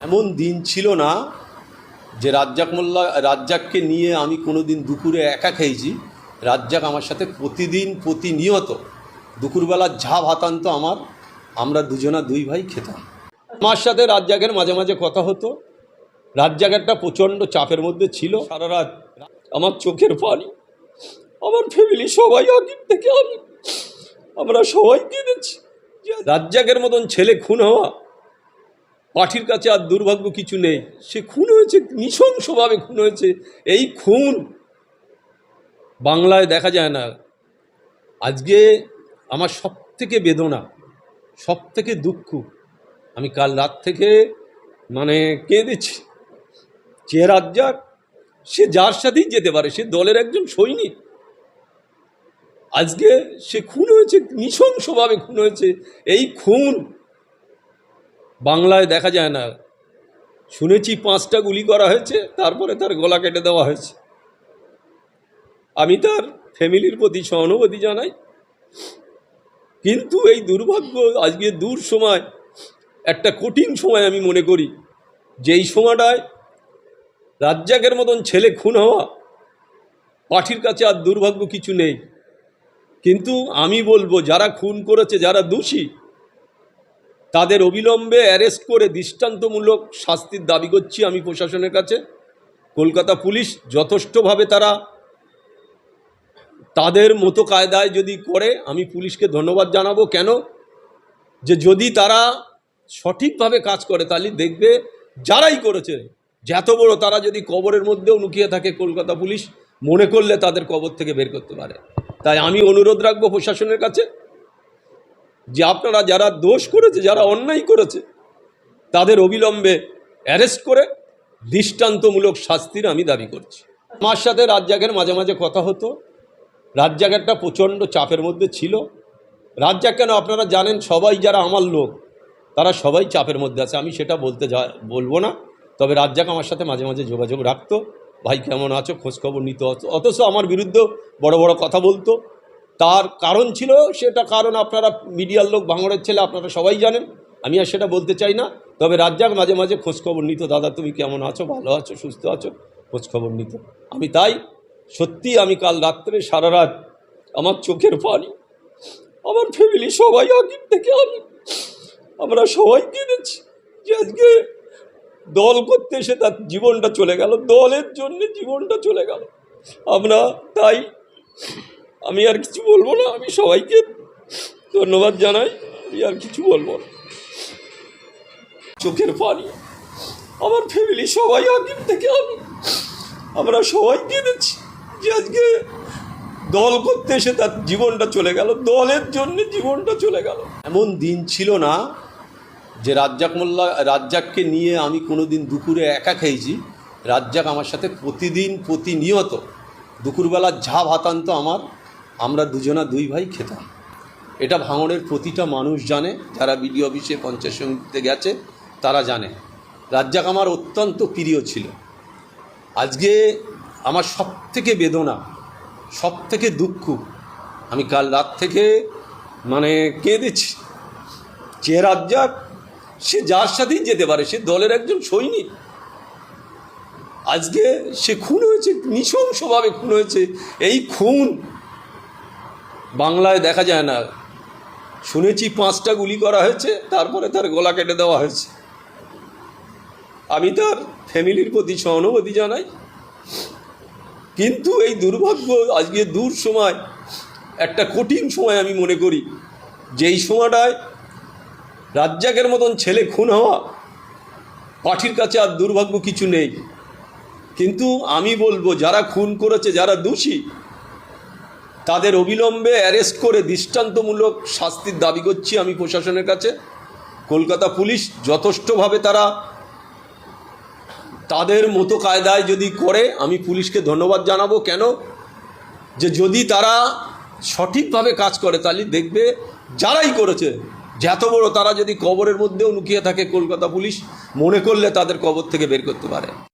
এমন দিন ছিল না যে রাজ্জাক মোল্লা, রাজ্জাককে নিয়ে আমি কোনো দিন দুপুরে একা খেয়েছি। রাজ্জাক আমার সাথে প্রতিদিন প্রতিনিয়ত দুপুরবেলা ঝা ভাতান্ত আমার, আমরা দুজনা দুই ভাই খেতাম। আমার সাথে রাজ্জাকের মাঝে মাঝে কথা হতো। রাজ্জাক একটা প্রচণ্ড চাপের মধ্যে ছিল। সারা রাত আমার চোখের পানি, আমার ফ্যামিলি সবাই আগের থেকে আমি, আমরা সবাই কেঁদেছি। রাজ্জাকের মতন ছেলে খুন হওয়া পাঠির কাছে আর দুর্ভাগ্য কিছু নেই। সে খুন হয়েছে, নৃশংসভাবে খুন হয়েছে। এই খুন বাংলায় দেখা যায় না। আজকে আমার সব থেকে বেদনা সব থেকে দুঃখ, আমি কাল রাত থেকে মানে কেঁদেছি। যে রাজ্জাক, সে যার সাথেই যেতে পারে, সে দলের একজন সৈনিক। আজকে সে খুন হয়েছে, নৃশংসভাবে খুন হয়েছে। এই খুন বাংলায় দেখা যায় না। শুনেছি পাঁচটা গুলি করা হয়েছে, তারপরে তার গলা কেটে দেওয়া হয়েছে। আমি তার ফ্যামিলির প্রতি সহানুভূতি জানাই। কিন্তু এই দুর্ভাগ্য আজকে দূর সময়, একটা কঠিন সময় আমি মনে করি, যেই সময়টায় রাজ্জাকের মতন ছেলে খুন হওয়া পাঠির কাছে আর দুর্ভাগ্য কিছু নেই। কিন্তু আমি বলব, যারা খুন করেছে, যারা দোষী তাদের অবিলম্বে অ্যারেস্ট করে দৃষ্টান্তমূলক শাস্তির দাবি করছি আমি প্রশাসনের কাছে। কলকাতা পুলিশ যথেষ্টভাবে তারা তাদের মতো কায়দায় যদি করে, আমি পুলিশকে ধন্যবাদ জানাব। কেন? যে যদি তারা সঠিকভাবে কাজ করে, তাহলে দেখবে যারাই করেছে যত বড় তারা যদি কবরের মধ্যেও লুকিয়ে থাকে কলকাতা পুলিশ, মনে করলে তাদের কবর থেকে বের করতে পারে। তাই আমি অনুরোধ রাখব প্রশাসনের কাছে। যে আপনারা যারা দোষ করেছে, যারা অন্যায় করেছে, তাদের অবিলম্বে অ্যারেস্ট করে দৃষ্টান্তমূলক শাস্তির আমি দাবি করছি। আমার সাথে রাজ্জাকের মাঝে মাঝে কথা হতো। রাজ্জাক একটা প্রচণ্ড চাপের মধ্যে ছিল। রাজ্জাক কেন, আপনারা জানেন, সবাই যারা আমার লোক, তারা সবাই চাপের মধ্যে আছে। আমি সেটা বলতে যা, বলব না। তবে রাজ্জাক আমার সাথে মাঝে মাঝে যোগাযোগ রাখতো। ভাই কেমন আছো? খোঁজখবর নিত। অথচ আমার বিরুদ্ধে বড় বড় কথা বলতো। তার কারণ ছিল, সেটা কারণ আপনারা মিডিয়ার লোক ভাঙড়ের ছেলে, আপনারা সবাই জানেন। আমি আর সেটা বলতে চাই না। তবে রাজ্জাক মাঝে মাঝে খোঁজখবর নিত, দাদা, তুমি কেমন আছো? ভালো আছো? সুস্থ আছো? খোঁজখবর নিত। আমি তাই সত্যি আমি কাল রাত্রে সারা রাত আমার চোখের পানি, আমার ফ্যামিলি সবাই আগের থেকে আমি, আমরা সবাই কেঁদেছি যে আজকে দল করতে এসে তার জীবনটা চলে গেল, দলের জন্য জীবনটা চলে গেল। আমরা তাই আমি আর কিছু বলব না, আমি সবাইকে ধন্যবাদ জানাই, আমি আর কিছু বলব না। চোখের পানি, আমার ফ্যামিলি সবাই আগের থেকে আমি, আমরা সবাই কেঁদেছি যে আজকে দল করতে এসে তার জীবনটা চলে গেল, দলের জন্য জীবনটা চলে গেল। এমন দিন ছিল না যে রাজ্জাক মোল্লা, রাজ্জাককে নিয়ে আমি কোনো দিন দুপুরে একা খেয়েছি। রাজ্জাক আমার সাথে প্রতিদিন প্রতিনিয়ত দুপুরবেলা ঝা ভাতান্ত আমার আমরা দুজনা দুই ভাই খেতাম। এটা ভাঙড়ের প্রতিটা মানুষ জানে, যারা বিডিও অফিসে পঞ্চায়েত সমিতিতে গেছে, তারা জানে। রাজ্জাক আমার অত্যন্ত প্রিয় ছিল। আজকে আমার সব থেকে বেদনা সব থেকে দুঃখ, আমি কাল রাত থেকে মানে কেঁদেছি যে রাজ্জাক, সে যার সাথেই যেতে পারে, সে দলের একজন সৈনিক। আজকে সে খুন হয়েছে, নৃশংসভাবে খুন হয়েছে। এই খুন বাংলায় দেখা যায় না। শুনেছি পাঁচটা গুলি করা হয়েছে, তারপরে তার গলা কেটে দেওয়া হয়েছে। আমি তার ফ্যামিলির প্রতি সহানুভূতি জানাই। কিন্তু এই দুর্ভাগ্য, আজকে দূর সময়, একটা কঠিন সময় আমি মনে করি। যেই সময়টায় রাজ্জাকের মতন ছেলে খুন হওয়া, পাঠির কাছে আর দুর্ভাগ্য কিছু নেই। কিন্তু আমি বলব, যারা খুন করেছে, যারা দোষী তাদের অবিলম্বে অ্যারেস্ট করে দৃষ্টান্তমূলক শাস্তির দাবি করছি আমি প্রশাসনের কাছে। কলকাতা পুলিশ যথেষ্টভাবে তারা তাদের মতো কায়দায় যদি করে, আমি পুলিশকে ধন্যবাদ জানাব। কেন? যে যদি তারা সঠিকভাবে কাজ করে, তাহলে দেখবে যারাই করেছে যত বড় তারা যদি কবরের মধ্যেও লুকিয়ে থাকে কলকাতা পুলিশ, মনে করলে তাদের কবর থেকে বের করতে পারে।